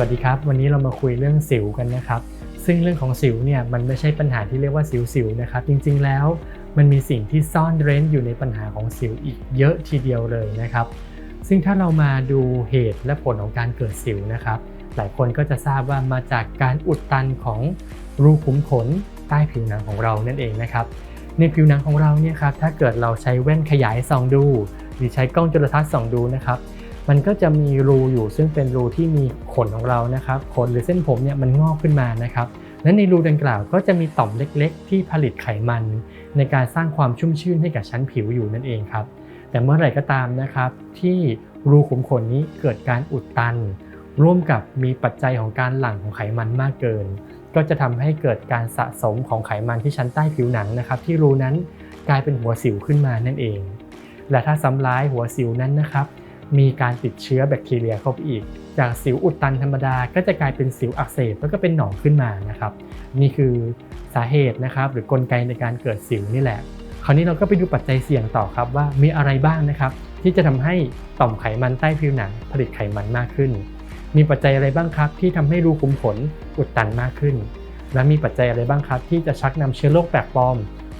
วัสดีครับ วันนี้เรามาคุยเรื่องสิวกันนะครับ ซึ่งเรื่องของสิวเนี่ยมันไม่ใช่ปัญหาที่เรียกว่าสิวๆนะครับ จริงๆแล้วมันมีสิ่งที่ซ่อนเร้นอยู่ในปัญหาของสิวอีกเยอะทีเดียวเลยนะครับ ซึ่งถ้าเรามาดูเหตุและผลของการเกิดสิวนะครับ หลายคนก็จะทราบว่ามาจากการอุดตันของรูขุมขนใต้ผิวหนังของเรานั่นเองนะครับ ในผิวหนังของเราเนี่ยครับถ้าเกิดเราใช้แว่นขยายส่องดู หรือใช้กล้องจุลทรรศน์ส่องดูนะครับ มันก็จะมีรูอยู่ซึ่งเป็นรูที่มีขนของเรานะครับขนหรือเส้นผมเนี่ยมันงอกขึ้นมานะครับและในรูดังกล่าวก็จะมีต่อมเล็กๆ ที่ผลิตไขมัน ในการสร้างความชุ่มชื่นให้กับชั้นผิวอยู่นั่นเองครับ แต่เมื่อไหร่ก็ตามนะครับที่รูขุมขนนี้เกิดการอุดตัน ร่วมกับมีปัจจัยของการหลั่งของไขมันมากเกิน ก็จะทำให้เกิดการสะสมของไขมันที่ชั้นใต้ผิวหนังนะครับ ที่รูนั้นกลายเป็นหัวสิวขึ้นมานั่นเอง และถ้าซ้ำร้ายหัวสิวนั้นนะครับ มีการติดเชื้อแบคทีเรียเข้าไปอีก จากสิวอุดตันธรรมดาก็จะกลายเป็นสิวอักเสบแล้วก็เป็นหนองขึ้นมานะครับนี่คือสาเหตุนะครับหรือกลไกในการเกิดสิวนี่แหละ คราวนี้เราก็ไปดูปัจจัยเสี่ยงต่อครับว่ามีอะไรบ้างนะครับที่จะทำให้ต่อมไขมันใต้ผิวหนังผลิตไขมันมากขึ้น มีปัจจัยอะไรบ้างครับที่ทำให้รูขุมขนอุดตันมากขึ้น และมีปัจจัยอะไรบ้างครับ ที่จะชักนำเชื้อโรคแปลกปลอม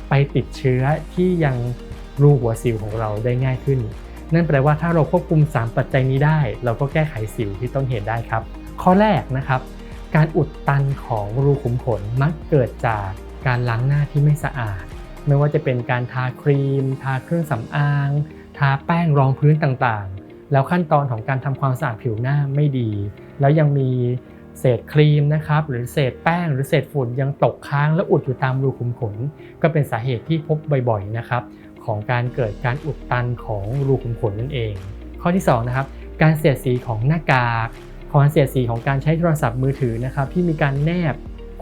ไปติดเชื้อที่ยังรูหัวสิวของเราได้ง่ายขึ้น นั่นแปลว่าถ้าเราควบคุม 3 ปัจจัยนี้ได้ เราก็แก้ไขสิวที่ต้นเหตุได้ครับ ข้อแรกนะครับ การอุดตันของรูขุมขนมักเกิดจากการล้างหน้าที่ไม่สะอาด ไม่ว่าจะเป็นการทาครีม ทาเครื่องสำอาง ทาแป้งรองพื้นต่างๆ แล้วขั้นตอนของการทำความสะอาดผิวหน้าไม่ดี แล้วยังมีเศษครีมนะครับหรือเศษแป้งหรือเศษฝุ่นยังตกค้างและอุดอยู่ตามรูขุมขน ก็เป็นสาเหตุที่พบบ่อยๆนะครับ ของการเกิดการอุดตันของรูขุมขนนั่นเอง ข้อที่2นะครับการเสียดสีของหน้ากากของการเสียดสีของการใช้โทรศัพท์มือถือนะครับที่มีการแนบ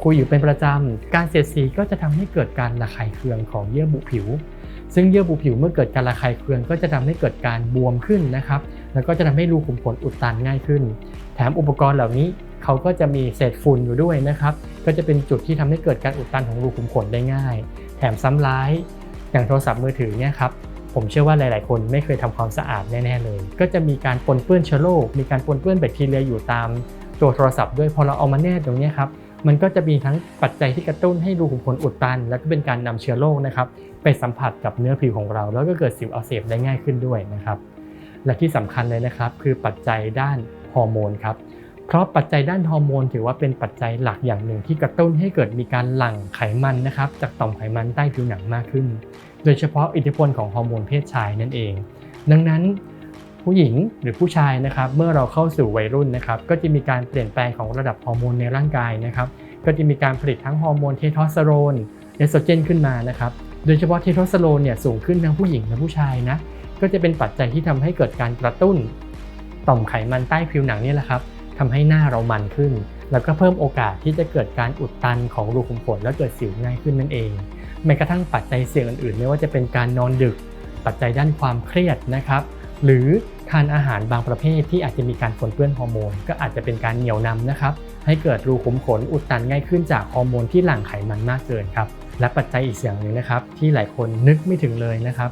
คุยอยู่เป็นประจำ การเสียดสีก็จะทำให้เกิดการระคายเคืองของเยื่อบุผิว ซึ่งเยื่อบุผิวเมื่อเกิดการระคายเคืองก็จะทำให้เกิดการบวมขึ้นนะครับ แล้วก็จะทำให้รูขุมขนอุดตันง่ายขึ้น แถมอุปกรณ์เหล่านี้เขาก็จะมีเศษฝุ่นอยู่ด้วยนะครับ ก็จะเป็นจุดที่ทำให้เกิดการอุดตันของรูขุมขนได้ง่าย แถมซ้ำร้าย อย่างโทรศัพท์มือถือเนี่ยครับผมเชื่อว่าหลาย ๆ คนไม่เคยทำความสะอาดแน่ ๆ เลย ก็จะมีการปนเปื้อนเชื้อโรค มีการปนเปื้อนแบคทีเรียอยู่ตามตัวโทรศัพท์ด้วย พอเราเอามาแนบตรงนี้ครับ มันก็จะมีทั้งปัจจัยที่กระตุ้นให้รูขุมขนอุดตัน แล้วก็เป็นการนำเชื้อโรคนะครับไปสัมผัสกับเนื้อผิวของเรา แล้วก็เกิดสิวอักเสบได้ง่ายขึ้นด้วยนะครับ และที่สำคัญเลยนะครับ คือปัจจัยด้านฮอร์โมนครับ เพราะปัจจัยด้านฮอร์โมนถือว่าเป็นปัจจัยหลักอย่างหนึ่งที่กระตุ้นให้เกิดมีการหลั่งไขมันนะครับจากต่อมไขมันใต้ผิวหนังมากขึ้น โดยเฉพาะอิทธิพลของฮอร์โมนเพศชายนั่นเอง ดังนั้นผู้หญิงหรือผู้ชายนะครับเมื่อเราเข้าสู่วัยรุ่นนะครับก็จะมีการเปลี่ยนแปลงของระดับฮอร์โมนในร่างกายนะครับก็จะมีการผลิตทั้งฮอร์โมนเทสโทสเตอโรนเอสโตรเจนขึ้นมานะครับโดยเฉพาะเทสโทสเตอโรนเนี่ยสูงขึ้นทั้งผู้หญิงและผู้ชายนะก็จะเป็นปัจจัยที่ทำให้เกิดการกระตุ้น ต่อมไขมันใต้ผิวหนังนี่แหละครับ ทำให้หน้าเรามันขึ้น แล้วก็เพิ่มโอกาสที่จะเกิดการอุดตันของรูขุมขนและเกิดสิวง่ายขึ้นนั่นเองแม้กระทั่งปัจจัยเสี่ยงอื่นๆไม่ว่าจะเป็นการนอนดึก ปัจจัยด้านความเครียดนะครับ หรือทานอาหารบางประเภทที่อาจจะมีการปนเปื้อนฮอร์โมน ก็อาจจะเป็นการเหนี่ยวนำนะครับ ให้เกิดรูขุมขนอุดตันง่ายขึ้นจากฮอร์โมนที่หลั่งไขมันมากเกินครับ และปัจจัยอีกอย่างหนึ่งนะครับ ที่หลายคนนึกไม่ถึงเลยนะครับ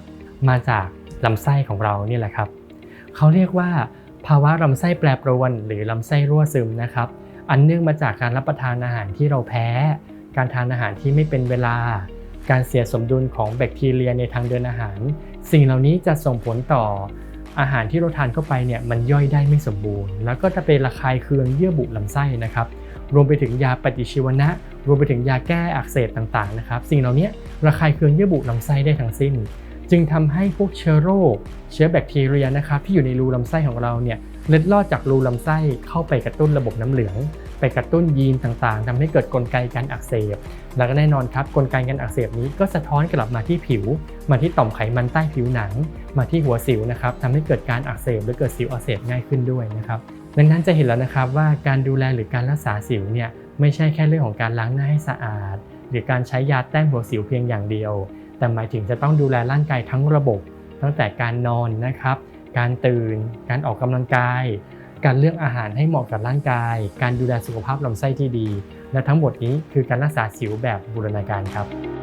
มาจากลำไส้ของเรานี่แหละครับ เขาเรียกว่า ภาวะลำไส้แปรปรวน หรือลำไส้รั่วซึมนะครับ อันเนื่องมาจากการรับประทานอาหารที่เราแพ้ การทานอาหารที่ไม่เป็นเวลา การเสียสมดุลของแบคทีเรียในทางเดินอาหาร สิ่งเหล่านี้จะส่งผลต่ออาหารที่เราทานเข้าไปเนี่ยมันย่อยได้ไม่สมบูรณ์ แล้วก็จะเป็นระคายเคืองเยื่อบุลำไส้นะครับ รวมไปถึงยาปฏิชีวนะ รวมไปถึงยาแก้อักเสบต่างๆนะครับ สิ่งเหล่านี้ระคายเคืองเยื่อบุลำไส้ได้ทั้งสิ้น จึงทำให้พวกเชื้อโรค เชื้อแบคทีเรียนะครับที่อยู่ในรูลำไส้ของเราเนี่ยเล็ดลอดจากรูลำไส้เข้าไปกระตุ้นระบบน้ำเหลือง ไปกระตุ้นยีนต่างๆทำให้เกิดกลไกการอักเสบ แล้วก็แน่นอนครับกลไกการอักเสบนี้ก็สะท้อนกลับมาที่ผิว มาที่ต่อมไขมันใต้ผิวหนัง มาที่หัวสิวนะครับทำให้เกิดการอักเสบและเกิดสิวอักเสบง่ายขึ้นด้วยนะครับดังนั้นจะเห็นแล้วนะครับว่าการดูแลหรือการรักษาสิวเนี่ยไม่ใช่แค่เรื่องของการล้างหน้าให้สะอาด หรือการใช้ยาแต้มหัวสิวเพียงอย่างเดียว แต่หมายถึงจะต้องดูแลร่างกายทั้งระบบ ตั้งแต่การนอนนะครับ การตื่น การออกกำลังกาย การเลือกอาหารให้เหมาะกับร่างกาย การดูแลสุขภาพลำไส้ที่ดี และทั้งหมดนี้คือการรักษาสิวแบบบูรณาการครับ